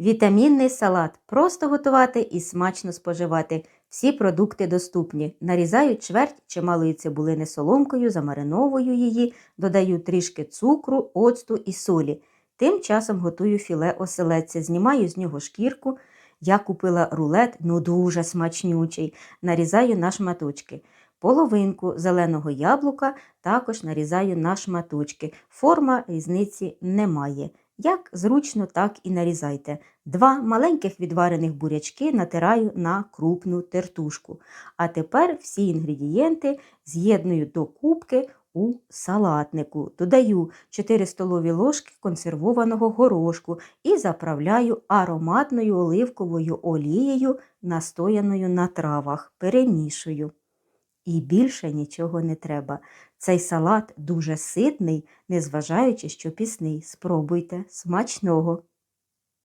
Вітамінний салат. Просто готувати і смачно споживати. Всі продукти доступні. Нарізаю чверть чималої цибулини соломкою, замариновую її, додаю трішки цукру, оцту і солі. Тим часом готую філе оселедця, знімаю з нього шкірку. Я купила рулет, ну дуже смачнючий. Нарізаю на шматочки. Половинку зеленого яблука також нарізаю на шматочки. Форма різниці немає. Як зручно, так і нарізайте. Два маленьких відварених бурячки натираю на крупну тертушку. А тепер всі інгредієнти з'єдную до кубки у салатнику. Додаю 4 столові ложки консервованого горошку і заправляю ароматною оливковою олією, настояною на травах. Перемішую. І більше нічого не треба. Цей салат дуже ситний, незважаючи, що пісний. Спробуйте смачного!